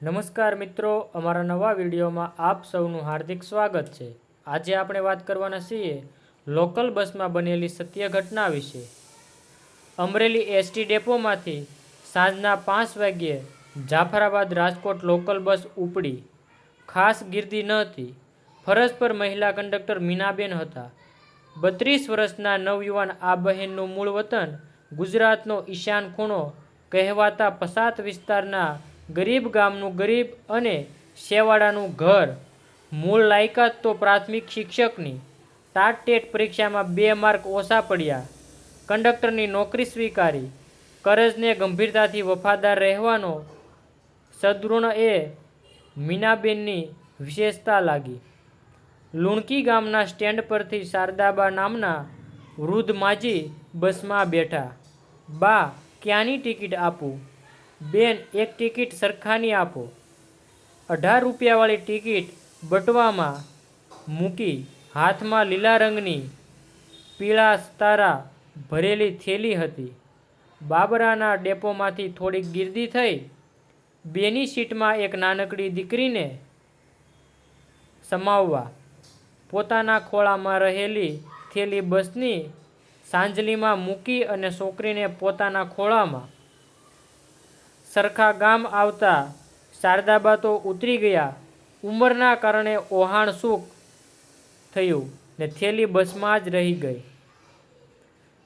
નમસ્કાર મિત્રો, અમારા નવા વિડીયોમાં આપ સૌનું હાર્દિક સ્વાગત છે. આજે આપણે વાત કરવાના છીએ લોકલ બસમાં બનેલી સત્ય ઘટના વિશે. અમરેલી એસટી ડેપોમાંથી સાંજના પાંચ વાગ્યે જાફરાબાદ રાજકોટ લોકલ બસ ઉપડી. ખાસ ગીર્દી ન હતી. ફરજ પર મહિલા કંડક્ટર મીનાબેન હતા. બત્રીસ વર્ષના નવયુવાન આ બહેનનું મૂળ વતન ગુજરાતનો ઈશાન ખૂણો કહેવાતા પસાત વિસ્તારના ગરીબ ગામનું ગરીબ અને શેવાડાનું ઘર. મૂળ લાયકાત તો પ્રાથમિક શિક્ષકની. ટાટ ટેટ પરીક્ષામાં બે માર્ક ઓછા પડ્યા. કંડક્ટરની નોકરી સ્વીકારી. કરજને ગંભીરતાથી વફાદાર રહેવાનો સદૃઢ એ મીનાબેનની વિશેષતા લાગી. લુણકી ગામના સ્ટેન્ડ પરથી શારદાબા નામના વૃદ્ધ માજી બસમાં બેઠા. બા, ક્યાંની ટિકિટ આપું? બેન, એક ટિકિટ સરખાની આપો. અઢાર રૂપિયાવાળી ટિકિટ બટવામાં મૂકી હાથમાં લીલા રંગની પીળા તારા ભરેલી થેલી હતી. બાબરાના ડેપોમાંથી થોડીક ગીર્દી થઈ. બેની સીટમાં એક નાનકડી દીકરીને સમાવવા. પોતાના ખોળામાં રહેલી થેલી બસની સાંજલીમાં મૂકી અને છોકરીને પોતાના ખોળામાં સરખા ગામ આવતા શારદાબા તો ઉતરી ગયા. ઉંમરના કારણે ઓહાણ સુખ થયું ને થેલી બસમાં જ રહી ગઈ.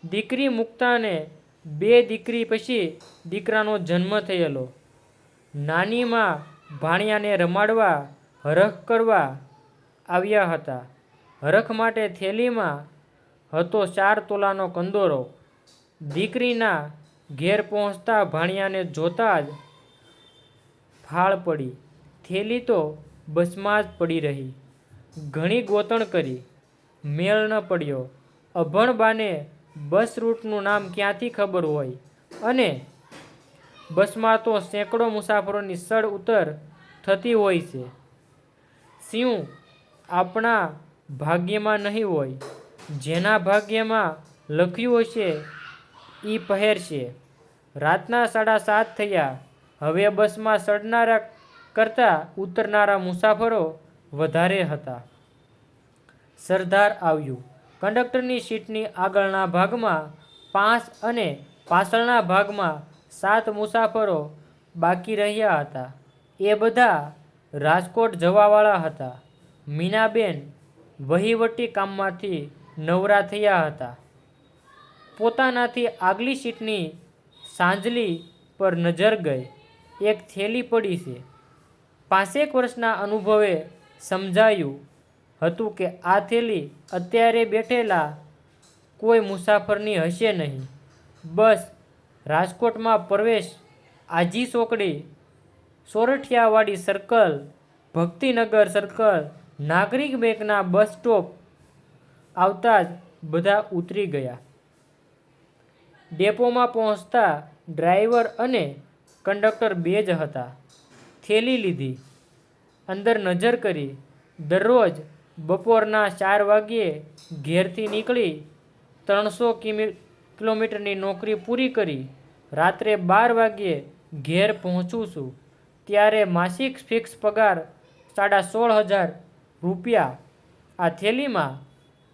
દીકરી મુક્તાને બે દીકરી પછી દીકરાનો જન્મ થયેલો. નાનીમાં ભાણિયાને રમાડવા, હરખ કરવા આવ્યા હતા. હરખ માટે થેલીમાં હતો ચાર તોલાનો કંદોરો. દીકરીના ઘેર પહોંચતા ભાણિયાને જોતા જ ફાળ પડી. થેલી તો બસમાં જ પડી રહી. ઘણી ગોતણ કરી. મેળ ન પડ્યો. અભણ બાને બસ રૂટનું નામ ક્યાંથી ખબર હોય? અને બસમાં તો સેંકડો મુસાફરોની સડ ઉતર થતી હોય છે. સિંહ આપણા ભાગ્યમાં નહીં હોય. જેના ભાગ્યમાં લખ્યું હશે એ પહેરશે. રાતના સાડા સાત થયા. હવે બસમાં ચડનારા કરતાં ઉતરનારા મુસાફરો વધારે હતા. સરદાર આવ્યું. કંડક્ટરની સીટની આગળના ભાગમાં પાંચ અને પાછળના ભાગમાં સાત મુસાફરો બાકી રહ્યા હતા. એ બધા રાજકોટ જવાવાળા હતા. મીનાબેન વહીવટી કામમાંથી નવરા થયા હતા. પોતાનાથી આગલી સીટની સાંજલી પર નજર ગઈ. એક થેલી પડી છે. પાંસેક વર્ષના અનુભવે સમજાયું હતું કે આ થેલી અત્યારે બેઠેલા કોઈ મુસાફરની હશે નહીં. બસ રાજકોટમાં પ્રવેશ આજી ચોકડી સોરઠિયાવાડી સર્કલ, ભક્તિનગર સર્કલ, નાગરિક બેંકના બસ સ્ટોપ આવતા જ બધા ઉતરી ગયા. ડેપોમાં પહોંચતા ડ્રાઈવર અને કંડક્ટર બે જ હતા. થેલી લીધી. અંદર નજર કરી. દરરોજ બપોરના ચાર વાગ્યે ઘેરથી નીકળી ત્રણસો કિમી, કિલોમીટરની નોકરી પૂરી કરી. રાત્રે બાર વાગ્યે ઘેર પહોંચું છું. ત્યારે માસિક ફિક્સ પગાર સાડા સોળ હજાર રૂપિયા. આ થેલીમાં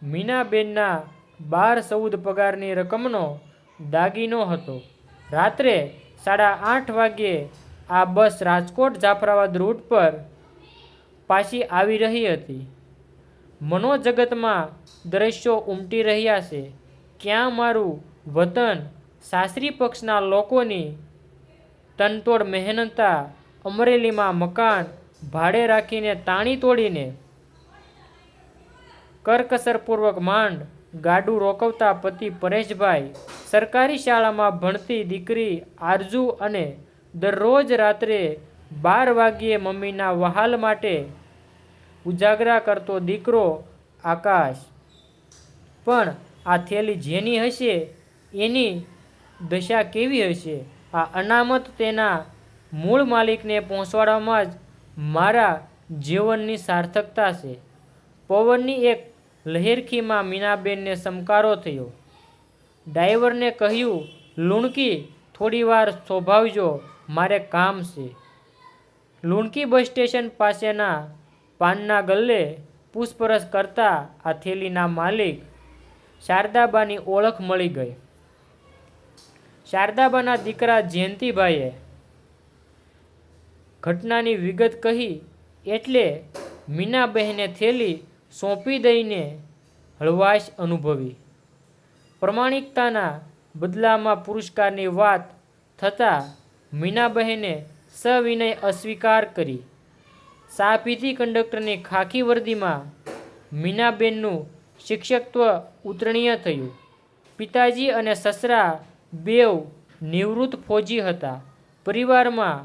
મીનાબેનના બાર ચૌદ પગારની રકમનો દાગીનો હતો. રાત્રે સાડા આઠ વાગ્યે આ બસ રાજકોટ જાફરાબાદ રૂટ પર પાછી આવી રહી હતી. મનોજગતમાં દ્રશ્યો ઉમટી રહ્યા છે. ક્યાં મારું વતન સાસરી પક્ષના લોકોની તનતોડ મહેનતા અમરેલીમાં મકાન ભાડે રાખીને તાણી તોડીને કરકસરપૂર્વક માંડ ગાડું રોકવતા પતિ પરેશભાઈ સરકારી શાળામાં ભણતી દીકરી આરજુ અને દરરોજ રાત્રે બાર વાગ્યે મમ્મીના વહાલ માટે ઉજાગરા કરતો દીકરો આકાશ. પણ આ થેલી જેની હશે, એની દશા કેવી હશે? આ અનામત તેના મૂળ માલિકને પહોંચાડવામાં જ મારા જીવનની સાર્થકતા છે. પવનની એક લહેરખીમાં મીનાબેનને સમકારો થયો. ડ્રાઈવરને કહ્યું, લુણકી થોડી વાર શોભાવજો, મારે કામ છે. લુણકી બસ સ્ટેશન પાસેના પાનના ગલ્લે પૂછપરછ કરતા આ થેલીના માલિક શારદાબાની ઓળખ મળી ગઈ. શારદાબાના દીકરા જયંતિભાઈએ ઘટનાની વિગત કહી એટલે મીનાબહેને થેલી સોંપી દઈને હળવાશ અનુભવી. પ્રમાણિકતાના બદલામાં પુરસ્કારની વાત થતાં મીનાબહેને સવિનય અસ્વીકાર કરી. સા પીધી કંડક્ટરની ખાખી વર્દીમાં મીનાબેનનું શિક્ષકત્વ ઉતરણીય થયું. પિતાજી અને સસરા બેવ નિવૃત્ત ફોજી હતા. પરિવારમાં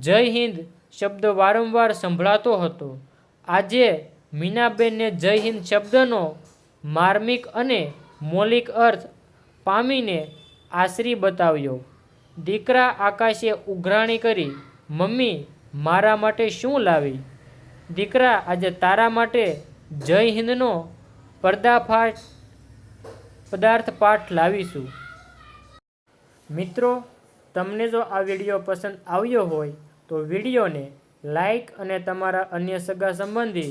જય હિન્દ શબ્દ વારંવાર સંભળાતો હતો. આજે મીનાબેનને જય હિન્દ શબ્દનો માર્મિક અને મૌલિક અર્થ પામીને આશરી બતાવ્યો. દીકરા આકાશે ઉઘરાણી કરી, મમ્મી મારા માટે શું લાવી? દીકરા આજે તારા માટે જય હિન્દનો પર્દાફાટ પદાર્થ પાઠ લાવીશું. મિત્રો, તમને જો આ વીડિયો પસંદ આવ્યો હોય તો વિડીયોને લાઈક અને તમારા અન્ય સગા સંબંધી